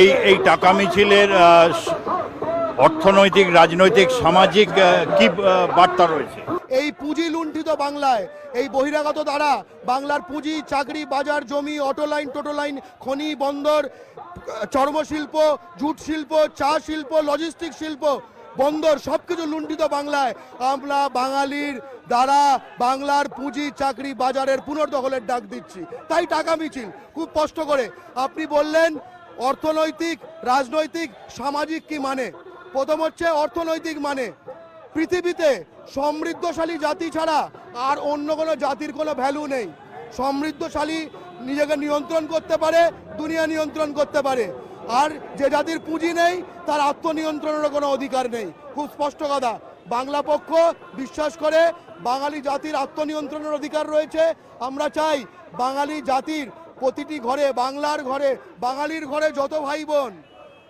এই এই টাকা মিছিলের অর্থনৈতিক, রাজনৈতিক, সামাজিক কি বার্তা রয়েছে? এই পুঁজি লুণ্ঠিত বাংলায়, এই বহিরাগত দ্বারা বাংলার পুঁজি, চাকরি, বাজার, জমি, অটো লাইন, টোটো লাইন, খনি, বন্দর চর্মশিল্প জুট শিল্প, চা শিল্প, লজিস্টিক শিল্প, বন্দর সব কিছু লুণ্ঠিত বাংলায়। আমরা বাঙালির দ্বারা বাংলার পুঁজি, চাকরি, বাজারের পুনর্দখলের ডাক দিচ্ছি। তাই টাকা মিছিল খুব কষ্ট করে। আপনি বললেন অর্থনৈতিক, রাজনৈতিক, সামাজিক কি মানে? প্রথম হচ্ছে অর্থনৈতিক মানে। পৃথিবীতে সমৃদ্ধশালী জাতি ছাড়া আর অন্য কোনো জাতির কোনো ভ্যালু নেই। সমৃদ্ধশালী নিজেকে নিয়ন্ত্রণ করতে পারে, দুনিয়া নিয়ন্ত্রণ করতে পারে। আর যে জাতির পুঁজি নেই, তার আত্মনিয়ন্ত্রণেরও কোনো অধিকার নেই। খুব স্পষ্ট কথা। বাংলা পক্ষ বিশ্বাস করে বাঙালি জাতির আত্মনিয়ন্ত্রণের অধিকার রয়েছে। আমরা চাই বাঙালি জাতির প্রতিটি ঘরে বাংলার ঘরে বাঙালির ঘরে যত ভাই বোন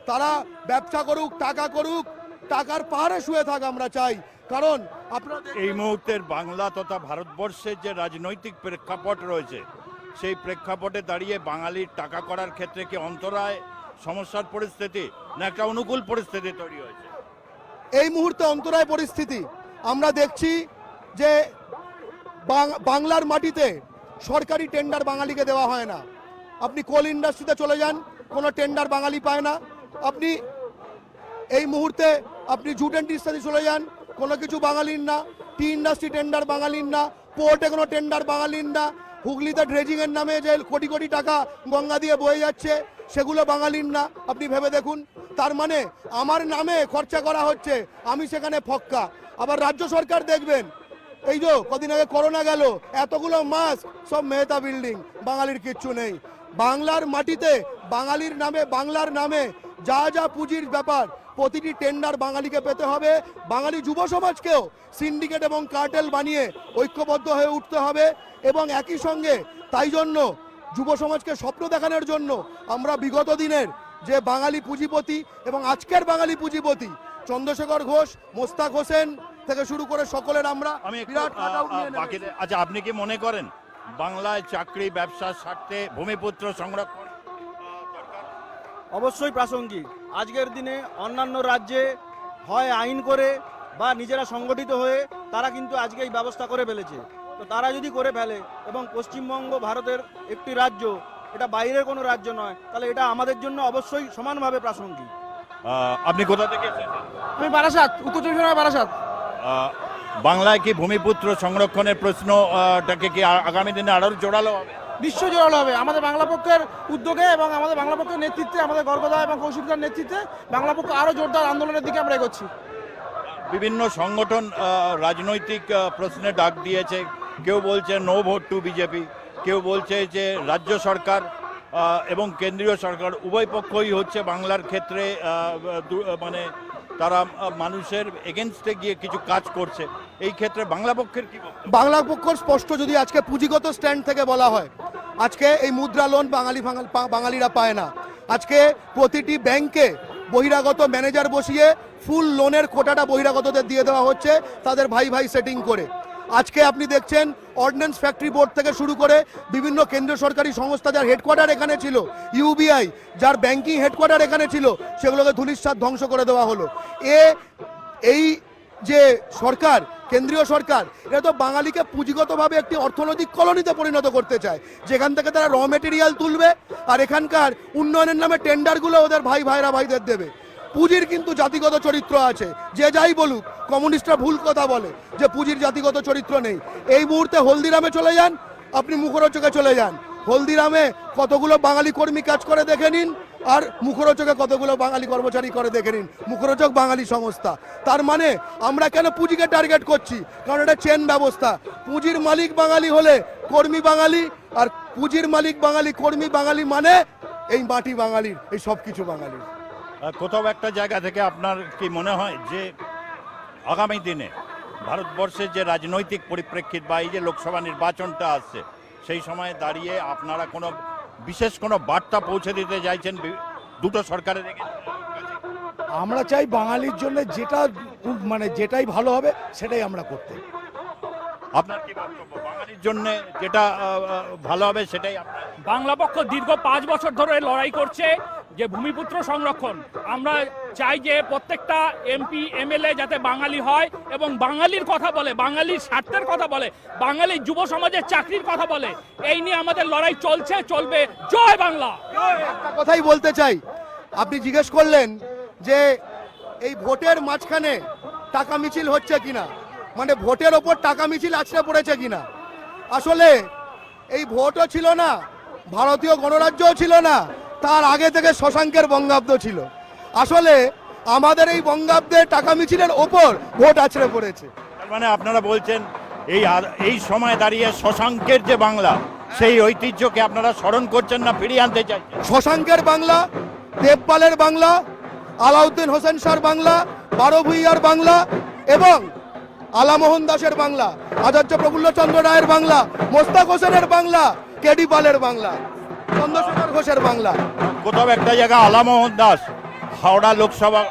তারা ব্যবসা করুক টাকা করুক টাকার পাহাড়ে শুয়ে থাক আমরা চাই। কারণ আপনারা এই মুহূর্তের বাংলা তথা ভারতবর্ষের যে রাজনৈতিক প্রেক্ষাপট রয়েছে সেই প্রেক্ষাপটে দাঁড়িয়ে বাঙালির টাকা করার ক্ষেত্রে কি অন্তরায় সমস্যার পরিস্থিতি না একটা অনুকূল পরিস্থিতি তৈরি হয়েছে? এই মুহূর্তে অন্তরায় পরিস্থিতি। আমরা দেখছি যে বাংলার মাটিতে সরকারি টেন্ডার বাঙালিকে দেওয়া হয় না। আপনি কোল ইন্ডাস্ট্রিতে চলে যান, কোনো টেন্ডার বাঙালি পায় না। আপনি এই মুহূর্তে আপনি জুট ইন্ডাস্ট্রি চলে যান, কোনো কিছু বাঙালির না টি ইন্ডাস্ট্রি টেন্ডার বাঙালির না পোর্টে কোনো টেন্ডার বাঙালির না। হুগলিতে ড্রেজিংয়ের নামে যে কোটি কোটি টাকা গঙ্গা দিয়ে বয়ে যাচ্ছে, সেগুলো বাঙালির না। আপনি ভেবে দেখুন, তার মানে আমার নামে খরচা করা হচ্ছে, আমি সেখানে ফক্কা। আবার রাজ্য সরকার দেখবেন এই যে কদিন আগে করোনা গেল, এতগুলো মাস সব মেহতা বিল্ডিং বাঙালির কিচ্ছু নেই। বাংলার মাটিতে, বাঙালির নামে, বাংলার নামে যা যা পুঁজির ব্যাপার, প্রতিটি টেন্ডার বাঙালিকে পেতে হবে। বাঙালি যুব সমাজকেও সিন্ডিকেট এবং কার্টেল বানিয়ে ঐক্যবদ্ধ হয়ে উঠতে হবে এবং একই সঙ্গে তাই জন্য যুব সমাজকে স্বপ্ন দেখানোর জন্য আমরা বিগত দিনের যে বাঙালি পুঁজিপতি এবং আজকের বাঙালি পুঁজিপতি, চন্দ্রশেখর ঘোষ, মোস্তাক হোসেন থেকে শুরু করে সকলের আমরা আমি বিরাট আচ্ছা আপনি কি মনে করেন বাংলায় চাকরি ব্যবসার স্বার্থে ভূমিপুত্র সংরক্ষণ? অবশ্যই প্রাসঙ্গিক। আজকের দিনে অন্যান্য রাজ্যে হয় আইন করে বা নিজেরা সংগঠিত হয়ে তারা কিন্তু আজকে এই ব্যবস্থা করে ফেলেছে। তো তারা যদি করে ফেলে এবং পশ্চিমবঙ্গ ভারতের একটি রাজ্য এটা বাইরের কোনো রাজ্য নয় তাহলে এটা আমাদের জন্য অবশ্যই সমানভাবে প্রাসঙ্গিক। আপনি কোথা থেকে আমি বারাসাত উত্তর চব্বিশ পরগনা বারাসাত। বাংলায় কি ভূমিপুত্র সংরক্ষণের প্রশ্নটাকে কি আগামী দিনে আরও জোরালো হবে? নিশ্চয়ই জোরালো হবে। আমাদের বাংলা পক্ষের উদ্যোগে এবং আমাদের বাংলা পক্ষের নেতৃত্বে আমাদের গর্গদা এবং কৌশিকদার নেতৃত্বে বাংলা পক্ষ আরও জোরদার আন্দোলনের দিকে আমরা এগোচ্ছি। বিভিন্ন সংগঠন রাজনৈতিক প্রশ্নে ডাক দিয়েছে। কেউ বলছে নো ভোট টু বিজেপি কেউ বলছে যে রাজ্য সরকার এবং কেন্দ্রীয় সরকার উভয় পক্ষই হচ্ছে বাংলার ক্ষেত্রে মানে তারা মানুষের এগেনস্টে গিয়ে কিছু কাজ করছে। এই ক্ষেত্রে বাংলা পক্ষের কি বাংলা পক্ষ স্পষ্ট যদি আজকে পুঁজিগত স্ট্যান্ড থেকে বলা হয়, আজকে এই মুদ্রা লোন বাঙালি বাঙালিরা পায় না। আজকে প্রতিটি ব্যাংকে বহিরাগত ম্যানেজার বসিয়ে ফুল লোনের কোটাটা বহিরাগতদের দিয়ে দেওয়া হচ্ছে, তাদের ভাই ভাই সেটিং করে। আজকে আপনি দেখছেন অর্ডিন্যান্স ফ্যাক্টরি বোর্ড থেকে শুরু করে বিভিন্ন কেন্দ্রীয় সরকারি সংস্থা যার হেডকোয়ার্টার এখানে ছিল ইউবিআই যার ব্যাংকিং হেডকোয়ার্টার এখানে ছিল, সেগুলোকে ধুলিস্বাদ ধ্বংস করে দেওয়া হলো। এ, এই যে সরকার, কেন্দ্রীয় সরকার এটা তো বাঙালিকে পুঁজিগতভাবে একটি অর্থনৈতিক কলোনিতে পরিণত করতে চায়। যেখান থেকে তারা র মেটেরিয়াল তুলবে, আর এখানকার উন্নয়নের নামে টেন্ডারগুলো ওদের ভাই ভাইরা ভাইদের দেবে। পুঁজির কিন্তু জাতিগত চরিত্র আছে। যে যাই বলুক, কমিউনিস্টরা ভুল কথা বলে যে পুঁজির জাতিগত চরিত্র নেই। এই মুহূর্তে হলদিরামে চলে যান, আপনি মুখরোচকে চলে যান। হলদিরামে কতগুলো বাঙালি কর্মী কাজ করে দেখে নিন, আর মুখরোচকে কতগুলো বাঙালি কর্মচারী করে দেখে নিন। মুখরোচক বাঙালি সংস্থা। তার মানে আমরা কেন পুঁজিকে টার্গেট করছি? কারণ এটা চেন ব্যবস্থা। পুঁজির মালিক বাঙালি হলে কর্মী বাঙালি, আর পুঁজির মালিক বাঙালি, কর্মী বাঙালি মানে এই মাটি বাঙালির, এই সব কিছু বাঙালির। কোথাও একটা জায়গা থেকে আপনার কি মনে হয় যে আগামী দিনে ভারতবর্ষের যে রাজনৈতিক পরিপ্রেক্ষিত বা এই যে লোকসভা নির্বাচনটা আসছে সেই সময় দাঁড়িয়ে আপনারা কোনো বিশেষ কোনো বার্তা পৌঁছে দিতে চাইছেন দুটো সরকারের আমরা চাই বাঙালির জন্য যেটা মানে যেটাই ভালো হবে সেটাই আমরা করতে। আপনার কি বক্তব্য? বাঙালির জন্য যেটা ভালো হবে সেটাই বাংলা পক্ষ দীর্ঘ পাঁচ বছর ধরে লড়াই করছে। যে ভূমিপুত্র সংরক্ষণ। আমরা চাই যে প্রত্যেকটা এমপি, এমএলএ যাতে বাঙালি হয় এবং বাঙালির কথা বলে, বাঙালির স্বার্থের কথা বলে বাঙালির যুব সমাজের চাকরির কথা বলে। এই নিয়ে আমাদের লড়াই চলছে, চলবে। জয় বাংলা! কথাই বলতে চাই। আপনি জিজ্ঞেস করলেন যে এই ভোটের মাঝখানে টাকা মিছিল হচ্ছে কিনা? মানে ভোটের ওপর টাকা মিছিল আছড়ে পড়েছে কিনা? আসলে এই ভোটও ছিল না, ভারতীয় গণরাজ্যও ছিল না তার আগে থেকে শশাঙ্কের বঙ্গাব্দ ছিল। আসলে আমাদের এই বঙ্গাব্দের টাকা মিছিলের ওপর ভোট আছড়ে পড়েছে। মানে আপনারা বলছেন এই এই সময় দাঁড়িয়ে শশাঙ্কের যে বাংলা সেই ঐতিহ্যকে আপনারা স্মরণ করছেন না ফিরিয়ে আনতে চাই শশাঙ্কের বাংলা দেবপালের বাংলা আলাউদ্দিন হোসেন শাহর বাংলা বারো ভুইয়ার বাংলা এবং আলামোহন দাসের বাংলা আচার্য প্রফুল্লচন্দ্র রায়ের বাংলা মোস্তাক হোসেনের বাংলা কেডি পালের বাংলা। চন্দ্রশেখর ঘোষের বাংলা। কোথাও একটা জায়গা আলামোহন দাস হাওড়া লোকসভা